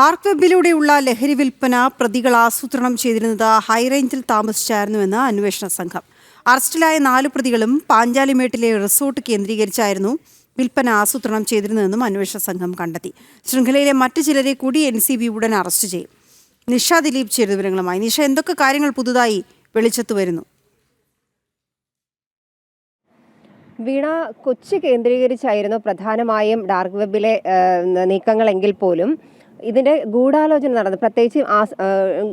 Dark വെബിലൂടെയുള്ള ലഹരി വിൽപ്പന പ്രതികൾ ആസൂത്രണം ചെയ്തിരുന്നത് ഹൈറേഞ്ചിൽ താമസിച്ചായിരുന്നുവെന്ന് അന്വേഷണ സംഘം. അറസ്റ്റിലായ നാല് പ്രതികളും പാഞ്ചാലിമേട്ടിലെ റിസോർട്ട് കേന്ദ്രീകരിച്ചായിരുന്നു വിൽപ്പന ആസൂത്രണം ചെയ്തിരുന്നതെന്നും അന്വേഷണ സംഘം കണ്ടെത്തി. ശൃംഖലയിലെ മറ്റു ചിലരെ കൂടി എൻ സി ബി ഉടൻ അറസ്റ്റ് ചെയ്യും. നിഷ ദിലീപ് ചേരുന്ന വിവരങ്ങളുമായി. നിഷ എന്തൊക്കെ കാര്യങ്ങൾ പുതുതായി വെളിച്ചത്ത് വരുന്നു? വീണ കൊച്ചി കേന്ദ്രീകരിച്ചായിരുന്നു പ്രധാനമായും ഡാർക്ക് വെബിലെ നീക്കങ്ങളെങ്കിൽ പോലും ഇതിന്റെ ഗൂഢാലോചന നടന്നത് പ്രത്യേകിച്ച്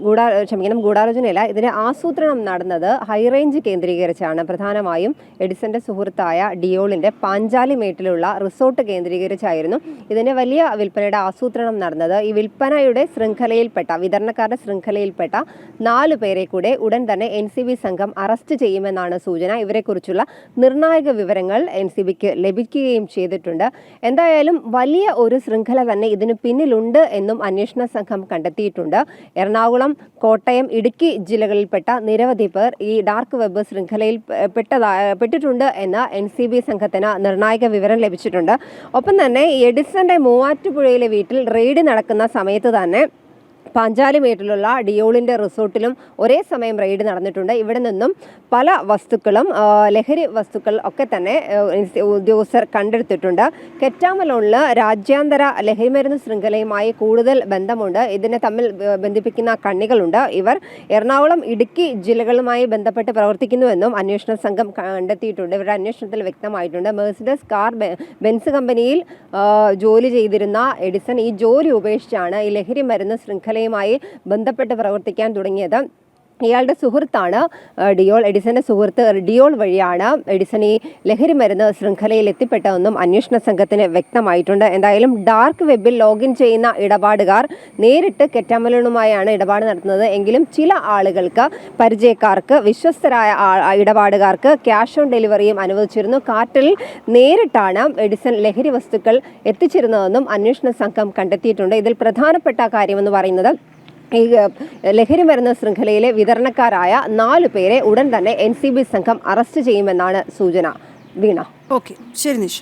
ഗൂഢാ ക്ഷമിക്കണം ഗൂഢാലോചനയല്ല. ഇതിന്റെ ആസൂത്രണം നടന്നത് ഹൈറേഞ്ച് കേന്ദ്രീകരിച്ചാണ്. പ്രധാനമായും എഡിസന്റെ സുഹൃത്തായ ഡിയോളിന്റെ പാഞ്ചാലി മേട്ടിലുള്ള റിസോർട്ട് കേന്ദ്രീകരിച്ചായിരുന്നു ഇതിന്റെ വലിയ വിൽപ്പനയുടെ ആസൂത്രണം നടന്നത്. ഈ വിൽപ്പനയുടെ ശൃംഖലയിൽപ്പെട്ട വിതരണക്കാരുടെ ശൃംഖലയിൽപ്പെട്ട നാലു പേരെ കൂടെ ഉടൻ തന്നെ എൻ സി ബി സംഘം അറസ്റ്റ് ചെയ്യുമെന്നാണ് സൂചന. ഇവരെക്കുറിച്ചുള്ള നിർണായക വിവരങ്ങൾ എൻ സി ബിക്ക് ലഭിക്കുകയും ചെയ്തിട്ടുണ്ട്. എന്തായാലും വലിയ ഒരു ശൃംഖല തന്നെ ഇതിന് പിന്നിലുണ്ട് എന്നും അന്വേഷണ സംഘം കണ്ടെത്തിയിട്ടുണ്ട്. എറണാകുളം കോട്ടയം ഇടുക്കി ജില്ലകളിൽപ്പെട്ട നിരവധി പേർ ഈ ഡാർക്ക് വെബ് ശൃംഖലയിൽ പെട്ടതാ പെട്ടിട്ടുണ്ട് എന്ന് എൻ സി ബി സംഘത്തിന് നിർണായക വിവരം ലഭിച്ചിട്ടുണ്ട്. ഒപ്പം തന്നെ എഡിസന്റെ മൂവാറ്റുപുഴയിലെ വീട്ടിൽ റെയ്ഡ് നടക്കുന്ന സമയത്ത് തന്നെ പാഞ്ചാലിമേട്ടിലുള്ള ഡിയോളിന്റെ റിസോർട്ടിലും ഒരേ സമയം റെയ്ഡ് നടന്നിട്ടുണ്ട്. ഇവിടെ നിന്നും പല വസ്തുക്കളും ലഹരി വസ്തുക്കൾ ഒക്കെ തന്നെ ഉദ്യോഗസ്ഥർ കണ്ടെടുത്തിട്ടുണ്ട്. കെറ്റാമലോണിൽ രാജ്യാന്തര ലഹരിമരുന്ന് ശൃംഖലയുമായി കൂടുതൽ ബന്ധമുണ്ട്. ഇതിനെ തമ്മിൽ ബന്ധിപ്പിക്കുന്ന കണ്ണികളുണ്ട്. ഇവർ എറണാകുളം ഇടുക്കി ജില്ലകളുമായി ബന്ധപ്പെട്ട് പ്രവർത്തിക്കുന്നുവെന്നും അന്വേഷണ സംഘം കണ്ടെത്തിയിട്ടുണ്ട്. ഇവരുടെ അന്വേഷണത്തിൽ വ്യക്തമായിട്ടുണ്ട്. മെഴ്സിഡസ് കാർ ബെൻസ് കമ്പനിയിൽ ജോലി ചെയ്തിരുന്ന എഡിസൺ ഈ ജോലി ഉപേക്ഷിച്ചാണ് ഈ ലഹരി മരുന്ന് ശൃംഖലയുമായി ബന്ധപ്പെട്ട് പ്രവർത്തിക്കാൻ തുടങ്ങിയത്. ഇയാളുടെ സുഹൃത്താണ് ഡിയോൾ എഡിസന്റെ സുഹൃത്ത് ഡിയോൾ വഴിയാണ് എഡിസൺ ഈ ലഹരി മരുന്ന് ശൃംഖലയിൽ എത്തിപ്പെട്ടതെന്നും അന്വേഷണ സംഘത്തിന് വ്യക്തമായിട്ടുണ്ട്. എന്തായാലും ഡാർക്ക് വെബിൽ ലോഗിൻ ചെയ്യുന്ന ഇടപാടുകാർ നേരിട്ട് കെറ്റാമലോണുമായാണ് ഇടപാട് നടത്തുന്നത്. എങ്കിലും ചില ആളുകൾക്ക് പരിചയക്കാർക്ക് വിശ്വസ്തരായ ഇടപാടുകാർക്ക് ക്യാഷ് ഓൺ ഡെലിവറിയും അനുവദിച്ചിരുന്നു. കാറ്റിൽ നേരിട്ടാണ് എഡിസൺ ലഹരി വസ്തുക്കൾ എത്തിച്ചിരുന്നതെന്നും അന്വേഷണ സംഘം കണ്ടെത്തിയിട്ടുണ്ട്. ഇതിൽ പ്രധാനപ്പെട്ട കാര്യമെന്ന് പറയുന്നത് ഈ ലഹരി മരുന്ന് ശൃംഖലയിലെ വിതരണക്കാരായ നാലു പേരെ ഉടൻ തന്നെ എൻ സംഘം അറസ്റ്റ് ചെയ്യുമെന്നാണ് സൂചന. വീണ. ഓക്കെ ശരി നിഷ.